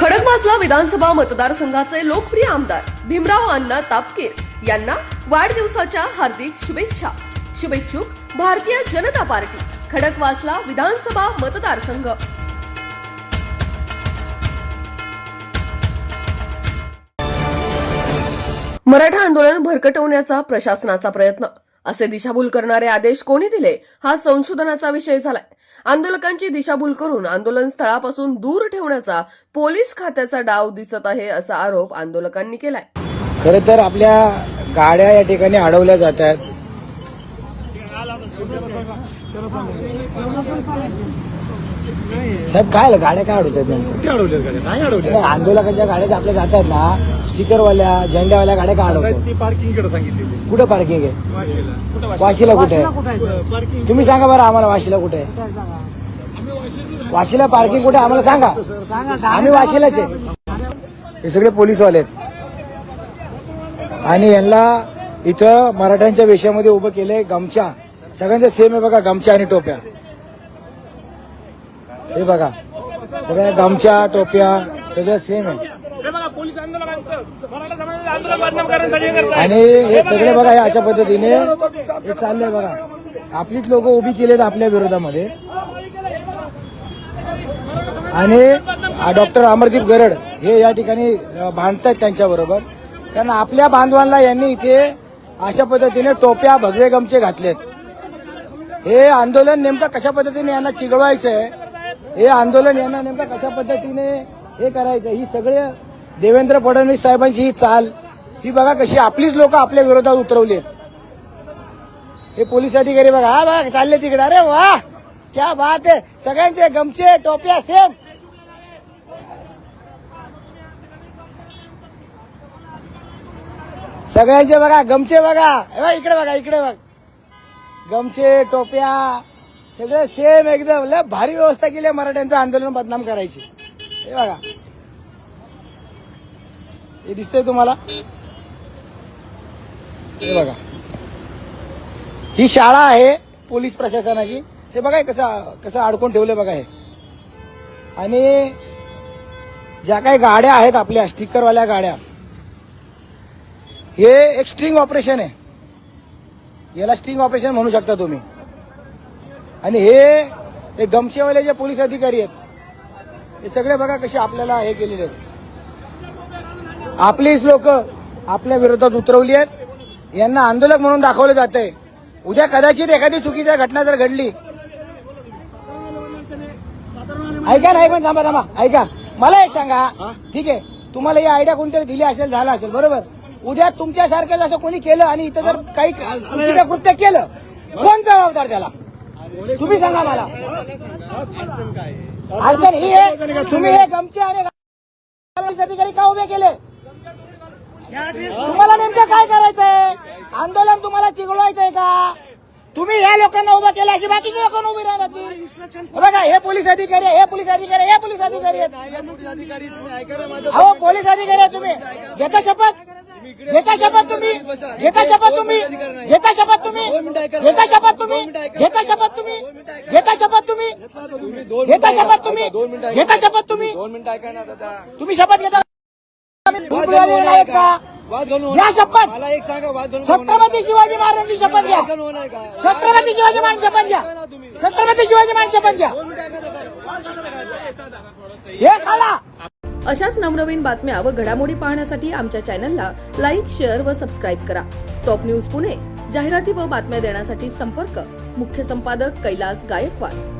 खडकवासला विधानसभा मतदारसंघाचे लोकप्रिय आमदार भीमराव अण्णा तापकीर यांना वाढदिवसाच्या हार्दिक शुभेच्छा. शुभेच्छुक भारतीय जनता पार्टी खडकवासला विधानसभा मतदारसंघ. मराठा आंदोलन भरकटवण्याचा प्रशासनाचा प्रयत्न असे दिशाभूल करणारे आदेश कोणी दिले? हा संशोधनाचा विषय झालाय. आंदोलकांची दिशाभूल करून आंदोलन स्थळापासून दूर ठेवण्याचा पोलीस खात्याचा डाव दिसत आहे असा आरोप आंदोलकांनी केलाय. खरं तर आपल्या गाड्या या ठिकाणी अडवल्या जात आहेत. साहेब काय? गाड्या काय अडवतात आंदोलकांच्या गाड्या आपल्या जातात ना स्टिकरवाल्या झेंड्यावाल्या गाड्या काय अडवतात ती पार्किंगकडे सांगितलेली कुठं पार्किंग आहे? वाशीला. कुठं वाशीला? कुठे? आहे पार्किंग तुम्ही सांगा बरं आम्हाला वाशीला कुठे आहे. वाशीला पार्किंग कुठे आहे? आम्हाला सांगा. आम्ही वाशीलाच आहे. हे सगळे पोलीसवाले आहेत. आणि यांना इथं मराठ्यांच्या वेशामध्ये उभं केलंय गमछा. सगळ्यांचं सेम आहे बघा गमछा आणि टोप्या. हे बघा. सगळ्या गमछा टोप्या सगळं सेम आहे. पोलीस आंदोलकांचं मराठा समाजाचं आंदोलन बदनाम करण्यासाठी हे करताय. आणि हे सगळे बघा हे अशा पद्धतीने हे चाललंय बघा. आपलीच लोक उभी केलेत आपल्या विरोधामध्ये. आणि डॉक्टर अमरदीप गरड हे या ठिकाणी अ, भांडतायत त्यांच्याबरोबर. कारण आपल्या बांधवांना यांनी इथे अशा पद्धतीने टोप्या भगवे गमचे घातलेत. हे आंदोलन नेमकं कशा पद्धतीने यांना चिघळवायचंय? हे आंदोलन यांना नेमकं कशा पद्धतीने हे करायचं ही सगळे देवेंद्र फडणवीस साहेबांची ही चाल ही बघा कशी आपलीच लोक आपल्या विरोधात उतरवली हे पोलीस अधिकारी बघा हा बघा चालले तिकडे अरे वा! क्या बात आहे सगळ्यांचे गमचे टोप्या सेम. सगळ्यांचे बघा गमचे बघा हे बघा, इकडे बघा इकडे बघ. गमचे टोप्या सगळे सेम एकदम लय भारी व्यवस्था केली आहे मराठ्यांचं आंदोलन बदनाम करायची. हे बघा. हे दिसतंय तुम्हाला? हे बघा. ही शाळा आहे पोलीस प्रशासनाची. हे बघा कसं कसं अडकून ठेवलं बघा हे. आणि ज्या काही गाड्या आहेत आपल्या स्टिकरवाल्या गाड्या हे एक स्ट्रिंग ऑपरेशन आहे. याला स्ट्रिंग ऑपरेशन म्हणू शकता तुम्ही. आणि हे हे जे पोलीस अधिकारी आहेत हे सगळे बघा कसे आपल्याला हे केलेले आहेत. आपलीच लोक आपल्या विरोधात उतरवली आहेत. यांना आंदोलक म्हणून दाखवलं जात आहे उद्या कदाचित एखादी चुकीची घटना जर घडली. ऐका ना एक मिनिट थांबा थांबा. ऐका. मला एक सांगा. ठीक आहे. तुम्हाला ही आयडिया कोणतरी दिली असेल झाला असेल. बरोबर. उद्या तुमच्यासारखं असं कोणी केलं आणि इथं जर काही चुकीचं कृत्य केलं कोण जबाबदार त्याला? तुम्ही सांगा मला. अडचण ही आहे. तुम्ही हे गमचे आणि अधिकारी का उभे केले? तुम्हाला नेमकं काय करायचंय? आंदोलन तुम्हाला चिघळवायचंय का? तुम्ही या लोकांना उभं केलं अशी बाकीची लोकांना उभी राहणार ती. बघा हे पोलीस अधिकारी हे पोलीस अधिकारी हे पोलीस अधिकारी अहो पोलीस अधिकारी तुम्ही. घेता शपथ? घेता शपथ तुम्ही? घेता शपथ तुम्ही? घेता शपथ तुम्ही? घेता शपथ तुम्ही? घेता शपथ तुम्ही? घेता शपथ तुम्ही? घेता शपथ तुम्ही? घेता शपथ तुम्ही? तुम्ही शपथ घेता आम्ही भूतवाले नाहीत का? वाद घालून या शपथ. मला एक सांगा वाद घालून छत्रपती शिवाजी महाराजांची शपथ घ्या. घालून होणार का? छत्रपती शिवाजी महाराज शपथ घ्या. छत्रपती शिवाजी महाराज शपथ घ्या. हे खाला अशाच नवनवीन बातम्या व घडामोडी पाहण्यासाठी आमच्या चॅनलला लाईक शेअर व सबस्क्राईब करा. टॉप न्यूज पुणे जाहिराती व बातम्या देण्यासाठी संपर्क. मुख्य संपादक कैलास गायकवाड.